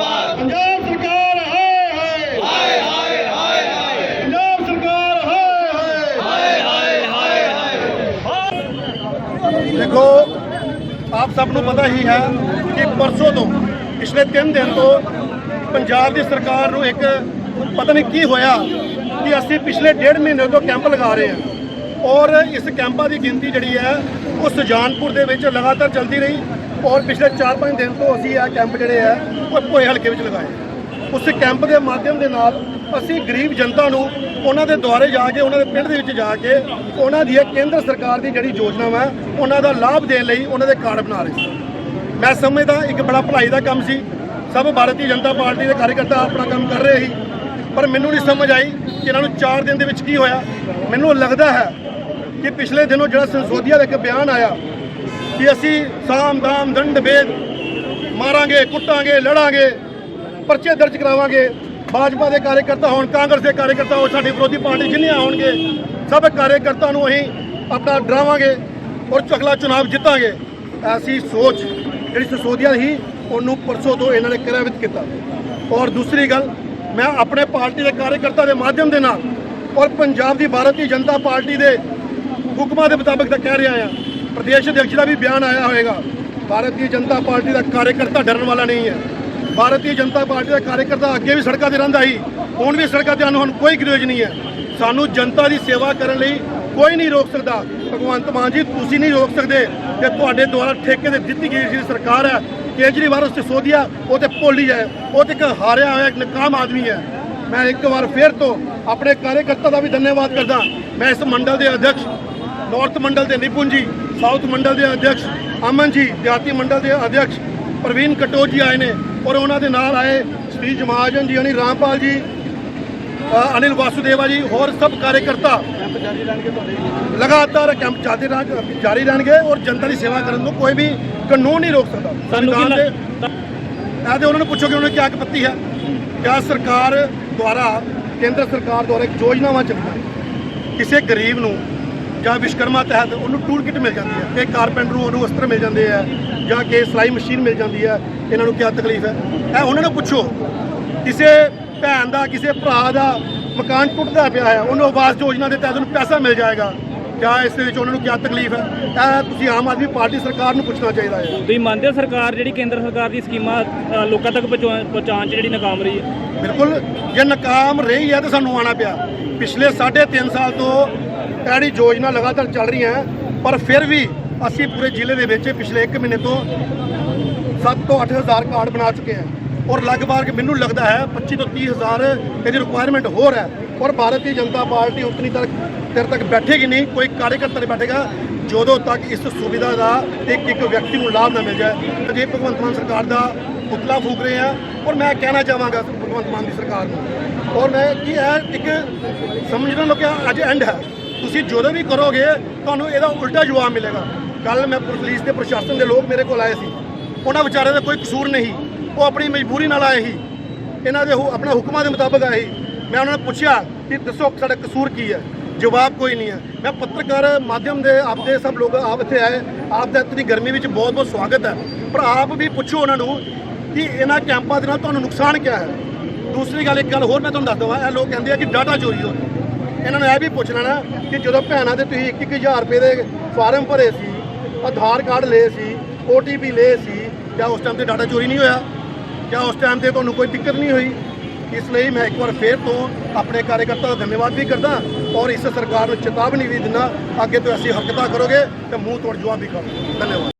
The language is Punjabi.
ਪੰਜਾਬ ਸਰਕਾਰ ਹਾਏ ਹਾਏ। ਹਾਏ ਹਾਏ ਹਾਏ ਪੰਜਾਬ ਸਰਕਾਰ ਹਾਏ ਹਾਏ। ਦੇਖੋ ਆਪ ਸਭ ਨੂੰ ਪਤਾ ਹੀ ਹੈ ਕਿ ਪਰਸੋਂ ਤੋਂ ਪਿਛਲੇ 3 ਦਿਨ ਤੋਂ ਪੰਜਾਬ ਦੀ ਸਰਕਾਰ ਨੂੰ ਇੱਕ ਪਤਾ ਨਹੀਂ ਕੀ ਹੋਇਆ ਕਿ ਅਸੀਂ ਪਿਛਲੇ ਡੇਢ ਮਹੀਨੇ ਤੋਂ ਕੈਂਪ ਲਗਾ ਰਹੇ ਹਾਂ। ਔਰ ਇਸ ਕੈਂਪਾਂ ਦੀ ਗਿਣਤੀ ਜਿਹੜੀ ਹੈ ਉਹ ਸੁਜਾਨਪੁਰ ਦੇ ਵਿੱਚ ਲਗਾਤਾਰ ਚੱਲਦੀ ਰਹੀ ਔਰ ਪਿਛਲੇ 4-5 ਦਿਨ ਤੋਂ ਅਸੀਂ ਇਹ ਕੈਂਪ ਜਿਹੜੇ ਆ ਉਹ ਭੋਏ ਹਲਕੇ ਵਿੱਚ ਲਗਾਏ। ਉਸ ਕੈਂਪ ਦੇ ਮਾਧਿਅਮ ਦੇ ਨਾਲ ਅਸੀਂ ਗਰੀਬ ਜਨਤਾ ਨੂੰ ਉਹਨਾਂ ਦੇ ਦੁਆਰੇ ਜਾ ਕੇ, ਉਹਨਾਂ ਦੇ ਪਿੰਡ ਦੇ ਵਿੱਚ ਜਾ ਕੇ ਉਹਨਾਂ ਦੀ ਕੇਂਦਰ ਸਰਕਾਰ ਦੀ ਜਿਹੜੀ ਯੋਜਨਾ ਵਾ, ਉਹਨਾਂ ਦਾ ਲਾਭ ਦੇਣ ਲਈ ਉਹਨਾਂ ਦੇ ਕਾਰਡ ਬਣਾ ਰਹੇ ਸੀ। ਮੈਂ ਸਮਝਦਾ ਇੱਕ ਬੜਾ ਭਲਾਈ ਦਾ ਕੰਮ ਸੀ। ਸਭ ਭਾਰਤੀ ਜਨਤਾ ਪਾਰਟੀ ਦੇ ਕਾਰਜਕਰਤਾ ਆਪਣਾ ਕੰਮ ਕਰ ਰਹੇ ਸੀ। ਪਰ ਮੈਨੂੰ ਨਹੀਂ ਸਮਝ ਆਈ ਕਿ ਇਹਨਾਂ ਨੂੰ 4 ਦਿਨ ਦੇ ਵਿੱਚ ਕੀ ਹੋਇਆ। ਮੈਨੂੰ ਲੱਗਦਾ ਹੈ ਕਿ ਪਿਛਲੇ ਦਿਨੋਂ ਜਿਹੜਾ ਸੰਸੋਧੀਆ ਦਾ ਇੱਕ ਬਿਆਨ ਆਇਆ ਕਿ ਅਸੀਂ ਸਾਮ ਦਾਮ ਦੰਡ ਭੇਦ ਮਾਰਾਂਗੇ, ਕੁੱਟਾਂਗੇ, ਲੜਾਂਗੇ, ਪਰਚੇ ਦਰਜ ਕਰਾਵਾਂਗੇ। ਭਾਜਪਾ ਦੇ ਕਾਰਜਕਰਤਾ ਹੋਣ, ਕਾਂਗਰਸ ਦੇ ਕਾਰਜਕਰਤਾ ਹੋਣ ਸਾਡੀ ਵਿਰੋਧੀ ਪਾਰਟੀ ਜਿੰਨੀਆਂ ਹੋਣਗੇ ਸਭ ਕਾਰਜਕਰਤਾ ਨੂੰ ਅਸੀਂ ਆਪਣਾ ਡਰਾਵਾਂਗੇ ਔਰ ਅਗਲਾ ਚੁਣਾਵ ਜਿੱਤਾਂਗੇ। ਐਸੀ ਸੋਚ ਜਿਹੜੀ ਸਸੋਦੀਆ ਸੀ ਉਹਨੂੰ ਪਰਸੋਂ ਤੋਂ ਇਹਨਾਂ ਨੇ ਕਿਰਾਵਿਤ ਕੀਤਾ। ਔਰ ਦੂਸਰੀ ਗੱਲ, ਮੈਂ ਆਪਣੇ ਪਾਰਟੀ ਦੇ ਕਾਰਜਕਰਤਾ ਦੇ ਮਾਧਿਅਮ ਦੇ ਨਾਲ ਔਰ ਪੰਜਾਬ ਦੀ ਭਾਰਤੀ ਜਨਤਾ ਪਾਰਟੀ ਦੇ ਹੁਕਮਾਂ ਦੇ ਮੁਤਾਬਕ ਤਾਂ ਕਹਿ ਰਿਹਾ ਆ, ਪ੍ਰਦੇਸ਼ ਅਧਿਕਸ਼ ਦਾ ਵੀ ਬਿਆਨ ਆਇਆ ਹੋਵੇਗਾ ਭਾਰਤੀ ਜਨਤਾ ਪਾਰਟੀ ਦਾ ਕਾਰਜਕਰਤਾ ਡਰਨ ਵਾਲਾ ਨਹੀਂ ਹੈ। ਭਾਰਤੀ ਜਨਤਾ ਪਾਰਟੀ ਦਾ ਕਾਰਜਕਰਤਾ ਅੱਗੇ ਵੀ ਸੜਕਾਂ ਤੇ ਰਹਿੰਦਾ ਸੀ, ਹੁਣ ਵੀ ਸੜਕਾਂ ਤੇ ਸਾਨੂੰ ਕੋਈ ਗਰੇਜ ਨਹੀਂ ਹੈ। ਸਾਨੂੰ ਜਨਤਾ ਦੀ ਸੇਵਾ ਕਰਨ ਲਈ ਕੋਈ ਨਹੀਂ ਰੋਕ ਸਕਦਾ। ਭਗਵੰਤ ਮਾਨ ਜੀ, ਤੁਸੀਂ ਨਹੀਂ ਰੋਕ ਸਕਦੇ ਕਿ ਤੁਹਾਡੇ ਦੁਆਰਾ ਠੇਕੇ ਤੇ ਦਿੱਤੀ ਗਈ ਜਿਹੜੀ ਸਰਕਾਰ ਹੈ, ਕੇਜਰੀਵਾਲ ਉਸ ਤੇ ਸੋਧਿਆ ਉਹ ਤੇ ਭੋਲੀ ਹੈ, ਉਹ ਤੇ ਇੱਕ ਹਾਰਿਆ ਹੋਇਆ, ਇੱਕ ਨਕਾਮ ਆਦਮੀ ਹੈ। ਮੈਂ ਇੱਕ ਵਾਰ ਫੇਰ ਤੋਂ ਆਪਣੇ ਕਾਰਜਕਰਤਾ ਦਾ ਵੀ ਧੰਨਵਾਦ ਕਰਦਾ। ਮੈਂ ਇਸ ਮੰਡਲ ਦੇ ਅਧਿਕਸ਼ ਨਾਰਥ ਮੰਡਲ ਦੇ ਨਿਪੁੰਨ ਜੀ ਸਾਊਥ ਮੰਡਲ ਦੇ ਅਧਿਕਸ਼ ਅਮਨ ਜੀ ਦਿਹਾਤੀ ਮੰਡਲ ਦੇ ਅਧਿਕਸ਼ ਪ੍ਰਵੀਨ ਕਟੋਚ ਜੀ ਆਏ ਨੇ ਔਰ ਉਹਨਾਂ ਦੇ ਨਾਲ ਆਏ ਸ੍ਰੀ ਜਮਾਜਨ ਜੀ ਅਨੀ ਰਾਮਪਾਲ ਜੀ ਅਨਿਲ ਵਾਸੂਦੇਵਾ ਜੀ ਹੋਰ ਸਭ ਕਾਰਜਕਰਤਾ ਲਗਾਤਾਰ ਕੈਂਪ ਚੱਲਦੇ ਰਹਿਣ ਜਾਰੀ ਰਹਿਣਗੇ ਔਰ ਜਨਤਾ ਦੀ ਸੇਵਾ ਕਰਨ ਨੂੰ ਕੋਈ ਵੀ ਕਾਨੂੰਨ ਨਹੀਂ ਰੋਕ ਸਕਦਾ। ਸਾਨੂੰ ਕੀ ਸੰਵਿਧਾਨ ਦੇ ਇਹ ਤੇ ਉਹਨਾਂ ਨੂੰ ਪੁੱਛੋ ਕਿ ਉਹਨਾਂ ਨੇ ਕਿਆ ਪੱਤੀ ਹੈ। ਕਿਆ ਸਰਕਾਰ ਦੁਆਰਾ ਕੇਂਦਰ ਸਰਕਾਰ ਦੁਆਰਾ ਇੱਕ ਯੋਜਨਾਵਾਂ ਚੱਲੀਆਂ ਕਿਸੇ ਗਰੀਬ ਨੂੰ ਜਾਂ ਵਿਸ਼ਕਰਮਾ ਤਹਿਤ ਉਹਨੂੰ ਟੂਲ ਕਿਟ ਮਿਲ ਜਾਂਦੀ ਹੈ ਕਿ ਕਾਰਪੈਂਟਰ ਨੂੰ ਉਹਨੂੰ ਅਸਤਰ ਮਿਲ ਜਾਂਦੇ ਆ ਜਾਂ ਕਿ ਸਿਲਾਈ ਮਸ਼ੀਨ ਮਿਲ ਜਾਂਦੀ ਹੈ ਇਹਨਾਂ ਨੂੰ ਕਿਆ ਤਕਲੀਫ ਹੈ? ਇਹ ਉਹਨਾਂ ਨੂੰ ਪੁੱਛੋ। ਕਿਸੇ ਭੈਣ ਦਾ ਕਿਸੇ ਭਰਾ ਦਾ ਮਕਾਨ ਟੁੱਟਦਾ ਪਿਆ ਹੈ ਉਹਨੂੰ ਆਵਾਸ ਯੋਜਨਾ ਦੇ ਤਹਿਤ ਉਹਨੂੰ ਪੈਸਾ ਮਿਲ ਜਾਏਗਾ ਕਿਆ ਇਸ ਦੇ ਵਿੱਚ ਉਹਨਾਂ ਨੂੰ ਕਿਆ ਤਕਲੀਫ ਹੈ? ਇਹ ਤੁਸੀਂ ਆਮ ਆਦਮੀ ਪਾਰਟੀ ਸਰਕਾਰ ਨੂੰ ਪੁੱਛਣਾ ਚਾਹੀਦਾ ਹੈ। ਤੁਸੀਂ ਮੰਨਦੇ ਹੋ ਸਰਕਾਰ ਜਿਹੜੀ ਕੇਂਦਰ ਸਰਕਾਰ ਦੀ ਸਕੀਮਾਂ ਲੋਕਾਂ ਤੱਕ ਪਹੁੰਚਾ- ਪਹੁੰਚਾਉਣ 'ਚ ਜਿਹੜੀ ਨਾਕਾਮ ਰਹੀ ਹੈ? ਬਿਲਕੁਲ ਜੇ ਨਾਕਾਮ ਰਹੀ ਹੈ ਤਾਂ ਸਾਨੂੰ ਆਉਣਾ ਪਿਆ। ਪਿਛਲੇ 3.5 ਸਾਲ ਤੋਂ ਐੜੀ ਯੋਜਨਾ ਲਗਾਤਾਰ ਚੱਲ ਰਹੀਆਂ ਹੈ, ਪਰ ਫਿਰ ਵੀ ਅਸੀਂ ਪੂਰੇ ਜ਼ਿਲ੍ਹੇ ਦੇ ਵਿੱਚ ਪਿਛਲੇ 1 ਮਹੀਨੇ ਤੋਂ 7 ਤੋਂ 8000 ਕਾਰਡ ਬਣਾ ਚੁੱਕੇ ਹਾਂ। ਔਰ ਲਗਭਗ ਮੈਨੂੰ ਲੱਗਦਾ ਹੈ 25 ਤੋਂ 30 ਹਜ਼ਾਰ ਇਹਦੀ ਰਿਕੁਆਇਰਮੈਂਟ ਹੋਰ ਹੈ। ਔਰ ਭਾਰਤੀ ਜਨਤਾ ਪਾਰਟੀ ਉਤਨੀ ਤੱਕ ਦੇਰ ਤੱਕ ਬੈਠੇਗੀ ਨਹੀਂ ਕੋਈ ਕਾਰਜਕਰਤਾ ਨਹੀਂ ਬੈਠੇਗਾ ਜਦੋਂ ਤੱਕ ਇਸ ਸੁਵਿਧਾ ਦਾ ਇੱਕ ਇੱਕ ਵਿਅਕਤੀ ਨੂੰ ਲਾਭ ਨਾ ਮਿਲ ਜਾਏ। ਜੇ ਭਗਵੰਤ ਮਾਨ ਸਰਕਾਰ ਦਾ ਪੁਤਲਾ ਫੂਕ ਰਹੇ ਆ ਔਰ ਮੈਂ ਕਹਿਣਾ ਚਾਹਾਂਗਾ ਭਗਵੰਤ ਮਾਨ ਦੀ ਸਰਕਾਰ ਨੂੰ। ਔਰ ਮੈਂ ਕੀ ਹੈ ਇੱਕ ਸਮਝਣਾ ਲੋ ਕਿ ਅੱਜ ਐਂਡ ਹੈ। ਤੁਸੀਂ ਜਦੋਂ ਵੀ ਕਰੋਗੇ, ਤੁਹਾਨੂੰ ਇਹਦਾ ਉਲਟਾ ਜਵਾਬ ਮਿਲੇਗਾ। ਕੱਲ ਮੈਂ ਪੁਲਿਸ ਦੇ ਪ੍ਰਸ਼ਾਸਨ ਦੇ ਲੋਕ ਮੇਰੇ ਕੋਲ ਆਏ ਸੀ। ਉਹਨਾਂ ਵਿਚਾਰਿਆਂ ਦਾ ਕੋਈ ਕਸੂਰ ਨਹੀਂ। ਉਹ ਆਪਣੀ ਮਜਬੂਰੀ ਨਾਲ ਆਏ ਸੀ। ਇਹਨਾਂ ਦੇ ਆਪਣੇ ਹੁਕਮਾਂ ਦੇ ਮੁਤਾਬਕ ਆਏ ਸੀ। ਮੈਂ ਉਹਨਾਂ ਨੂੰ ਪੁੱਛਿਆ ਕਿ ਦੱਸੋ ਸਾਡਾ ਕਸੂਰ ਕੀ ਹੈ? ਜਵਾਬ ਕੋਈ ਨਹੀਂ ਹੈ। ਮੈਂ ਪੱਤਰਕਾਰ ਮਾਧਿਅਮ ਦੇ ਆਪਦੇ ਸਭ ਲੋਕ ਆਪ ਇੱਥੇ ਆਏ। ਆਪ ਦਾ ਇਤਨੀ ਗਰਮੀ ਵਿੱਚ ਬਹੁਤ ਬਹੁਤ ਸਵਾਗਤ ਹੈ। ਪਰ ਆਪ ਵੀ ਪੁੱਛੋ ਉਹਨਾਂ ਨੂੰ ਕਿ ਇਹਨਾਂ ਕੈਂਪਾਂ ਦੇ ਨਾਲ ਤੁਹਾਨੂੰ ਨੁਕਸਾਨ ਕਿਆ ਹੈ? ਦੂਸਰੀ ਗੱਲ, ਇੱਕ ਗੱਲ ਹੋਰ ਮੈਂ ਤੁਹਾਨੂੰ ਦੱਸ ਦਵਾਂ। ਇਹ ਲੋਕ ਕਹਿੰਦੇ ਆ ਕਿ ਡਾਟਾ ਚੋਰੀ ਹੋ ਰਿਹਾ। ਇਹਨਾਂ ਨੂੰ ਇਹ ਵੀ ਪੁੱਛ ਲੈਣਾ ਕਿ ਜਦੋਂ ਭੈਣਾਂ ਦੇ ਤੁਸੀਂ 2-1000 ਰੁਪਏ ਦੇ ਫਾਰਮ ਭਰੇ ਸੀ, ਆਧਾਰ ਕਾਰਡ ਲਏ ਸੀ OTP ਲਏ ਸੀ, ਜਾਂ ਉਸ ਟਾਈਮ ਤੇ ਡਾਟਾ ਚੋਰੀ ਨਹੀਂ ਹੋਇਆ, ਜਾਂ ਉਸ ਟਾਈਮ ਤੇ ਤੁਹਾਨੂੰ ਕੋਈ ਦਿੱਕਤ ਨਹੀਂ ਹੋਈ, ਇਸ ਲਈ ਮੈਂ ਇੱਕ ਵਾਰ ਫੇਰ ਤੋਂ ਆਪਣੇ ਕਾਰਜਕਰਤਾ ਦਾ ਧੰਨਵਾਦ ਵੀ ਕਰਦਾ ਔਰ ਇਸ ਸਰਕਾਰ ਨੂੰ ਚੇਤਾਵਨੀ ਵੀ ਦਿੰਦਾ, ਅੱਗੇ ਤੋਂ ਅਸੀਂ ਹਰਕਤਾਂ ਕਰੋਗੇ ਤੇ ਮੂੰਹ ਤੋੜ ਜਵਾਬ ਵੀ ਕਰੋ ਧੰਨਵਾਦ।